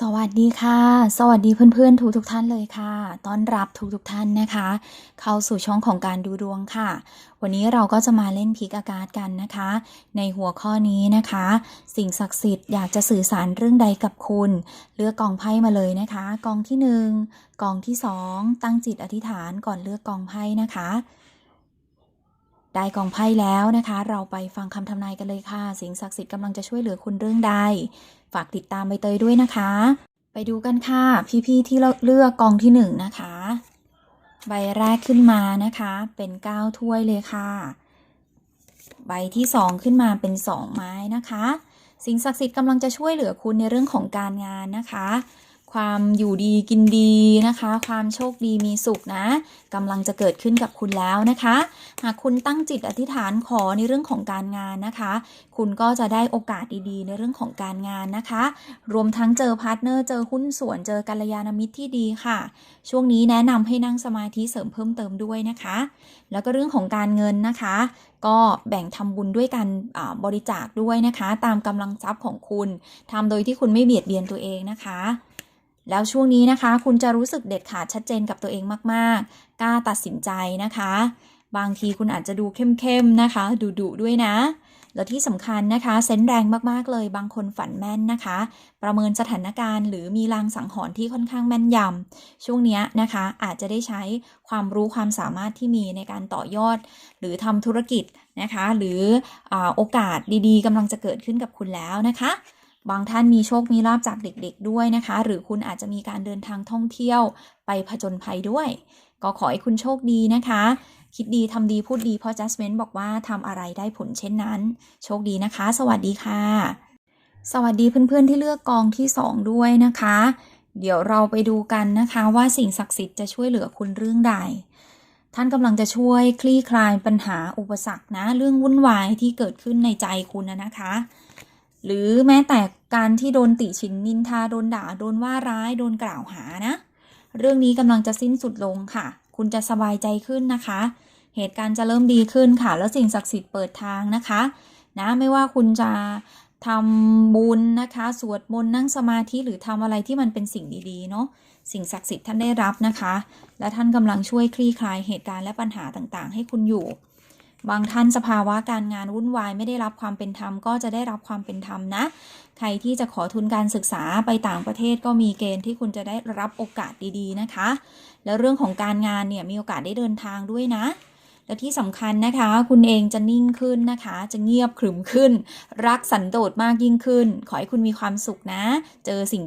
สวัสดีค่ะ สวัสดีเพื่อนๆทุกทุกท่านเลยค่ะ ต้อนรับทุกทุกท่านนะคะ เข้าสู่ช่องของการดูดวงค่ะ วันนี้เราก็จะมาเล่นพิกอากาศกันนะคะ ในหัวข้อนี้นะคะ สิ่งศักดิ์สิทธิ์อยากจะสื่อสารเรื่องใดกับคุณ เลือกกองไพ่มาเลยนะคะ กองที่หนึ่งกองที่สองตั้งจิตอธิษฐานก่อนเลือกกองไพ่นะคะ ได้กองไพ่แล้วนะคะ เราไปฟังคำทำนายกันเลยค่ะ สิ่งศักดิ์สิทธิ์กำลังจะช่วยเหลือคุณเรื่องใด ฝากติดตามใบเตยด้วยนะคะ ไปดูกันค่ะ พี่ๆที่เลือกกองที่หนึ่งนะคะ ใบแรกขึ้นมานะคะ เป็นเก้าถ้วยเลยค่ะ ใบที่สองขึ้นมาเป็นสองไม้นะคะ สิ่งศักดิ์สิทธิ์กำลังจะช่วยเหลือคุณในเรื่องของการงานนะคะ ความอยู่ดีกินดีนะคะ ความโชคดีมีสุขนะกำลังจะเกิดขึ้นกับคุณแล้วนะคะ หากคุณตั้งจิตอธิษฐานขอในเรื่องของการงานนะคะ คุณก็จะได้โอกาสดีๆ ในเรื่องของการงานนะคะ รวมทั้งเจอพาร์ทเนอร์เจอหุ้นส่วนเจอกัลยาณมิตรที่ดีค่ะ ช่วงนี้แนะนำให้นั่งสมาธิเสริมเพิ่มเติมด้วยนะคะ แล้วก็เรื่องของการเงินนะคะ ก็แบ่งทำบุญด้วยกันอ่าบริจาคด้วยนะคะ ตามกำลังทรัพย์ของคุณทำโดยที่คุณไม่เบียดเบียนตัวเองนะคะ แล้วช่วงนี้นะคะ คุณจะรู้สึกเด็ดขาดชัดเจนกับตัวเองมาก ๆ กล้าตัดสินใจนะคะ บางทีคุณอาจจะดูเข้มๆนะคะ ดุดุๆด้วยนะ แล้วที่สำคัญนะคะเซนส์แรงมากๆเลย บางคนฝันแม่นนะคะ ประเมินสถานการณ์ หรือมีลางสังหรณ์ที่ค่อนข้างแม่นยำช่วงนี้นะคะ อาจจะได้ใช้ความรู้ความสามารถที่มีในการต่อยอด หรือทำธุรกิจนะคะ หรืออโอกาสดีๆกำลังจะเกิดขึ้นกับคุณแล้วนะคะ บางท่านมีโชคมีลาบจากเด็กๆด้วยนะคะ หรือคุณอาจจะมีการเดินทางท่องเที่ยวไปผจญภัยด้วย ก็ขอให้คุณโชคดีนะคะ คิดดีทำดีพูดดีเพราะ Jasmine บอกว่าทำอะไรได้ผลเช่นนั้น โชคดีนะคะ สวัสดีค่ะ สวัสดีเพื่อนๆที่เลือกกองที่ 2 ด้วยนะคะ เดี๋ยวเราไปดูกันนะคะว่าสิ่งศักดิ์สิทธิ์จะช่วยเหลือคุณเรื่องใดท่านกำลังจะช่วยคลี่คลายปัญหาอุปสรรคนะ เรื่องวุ่นวายที่เกิดขึ้นในใจคุณนะคะ หรือแม้แต่การที่โดนติชินนินทาโดนด่าโดนว่าร้ายโดนกล่าวหานะ เรื่องนี้กำลังจะสิ้นสุดลงค่ะ คุณจะสบายใจขึ้นนะคะ เหตุการณ์จะเริ่มดีขึ้นค่ะ แล้วสิ่งศักดิ์สิทธิ์เปิดทางนะคะนะไม่ว่าคุณจะทำบุญนะคะ สวดมนต์นั่งสมาธิหรือทำอะไรที่มันเป็นสิ่งดีๆเนาะสิ่งศักดิ์สิทธิ์ท่านได้รับนะคะ และท่านกำลังช่วยคลี่คลายเหตุการณ์และปัญหาต่างๆ ให้คุณอยู่ บางท่านสภาวะการงานวุ่นวายไม่ได้รับความเป็นธรรมก็จะได้รับความเป็นธรรมนะ ใครที่จะขอทุนการศึกษาไปต่างประเทศก็มีเกณฑ์ที่คุณจะได้รับโอกาสดีๆนะคะ แล้วเรื่องของการงานเนี่ยมีโอกาสได้เดินทางด้วยนะและที่สำคัญนะคะ คุณเองจะนิ่งขึ้นนะคะ จะเงียบขรึมขึ้น รักสันโดษมากยิ่งขึ้น ขอให้คุณมีความสุขนะ เจอสิ่ง